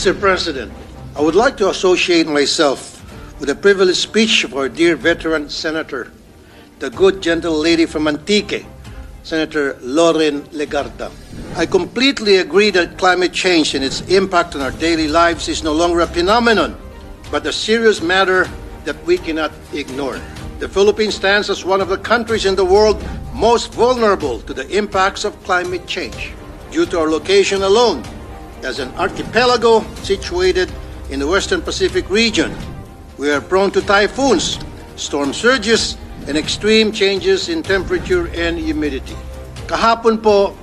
Mr. President, I would like to associate myself with the privileged speech of our dear veteran senator, the good gentle lady from Antique, Senator Lauren Legarda. I completely agree that climate change and its impact on our daily lives is no longer a phenomenon, but a serious matter that we cannot ignore. The Philippines stands as one of the countries in the world most vulnerable to the impacts of climate change due to our location alone as an archipelago situated in the Western Pacific region. We are prone to typhoons, storm surges, and extreme changes in temperature and humidity. Kahapon po,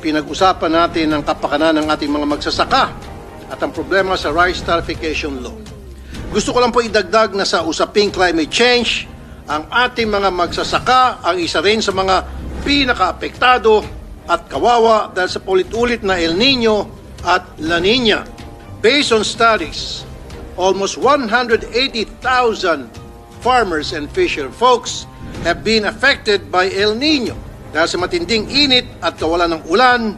pinag-usapan natin ang kapakanan ng ating mga magsasaka at ang problema sa rice tarification law. Gusto ko lang po idagdag na sa usaping climate change, ang ating mga magsasaka ang isa rin sa mga pinakaapektado at kawawa dahil sa paulit-ulit na El Nino at La Nina. Based on studies, almost 180,000 farmers and fisher folks have been affected by El Nino. Dahil sa matinding init at kawalan ng ulan,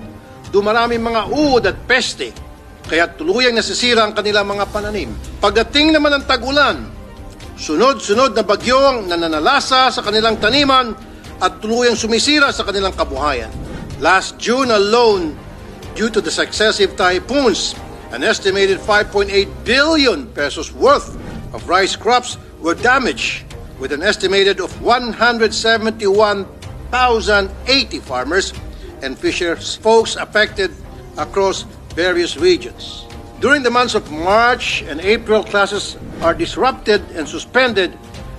dumarami mga uod at peste, kaya tuluyang nasisira ang kanilang mga pananim. Pagdating naman ng tag-ulan, sunod-sunod na bagyong nananalasa sa kanilang taniman at tuluyang sumisira sa kanilang kabuhayan. Last June alone, due to the successive typhoons, an estimated 5.8 billion pesos worth of rice crops were damaged, with an estimated of 171,080 farmers and fishers folks affected across various regions. During the months of March and April, classes are disrupted and suspended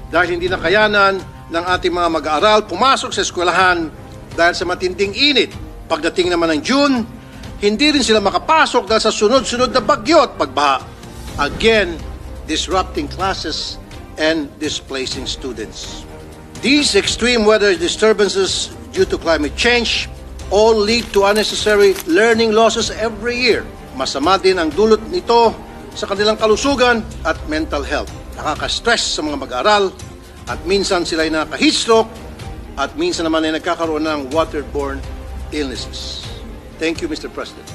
dahil hindi na kayanan ng ating mga mag-aaral pumasok sa eskwelahan dahil sa matinding init. Pagdating naman ng June, hindi rin sila makapasok dahil sa sunod-sunod na bagyo at pagbaha. Again, disrupting classes and displacing students. These extreme weather disturbances due to climate change all lead to unnecessary learning losses every year. Masama din ang dulot nito sa kanilang kalusugan at mental health. Nakaka-stress sa mga mag-aaral at minsan sila ay nakaka-heat at minsan naman ay nagkakaroon ng waterborne illnesses. Thank you, Mr. President.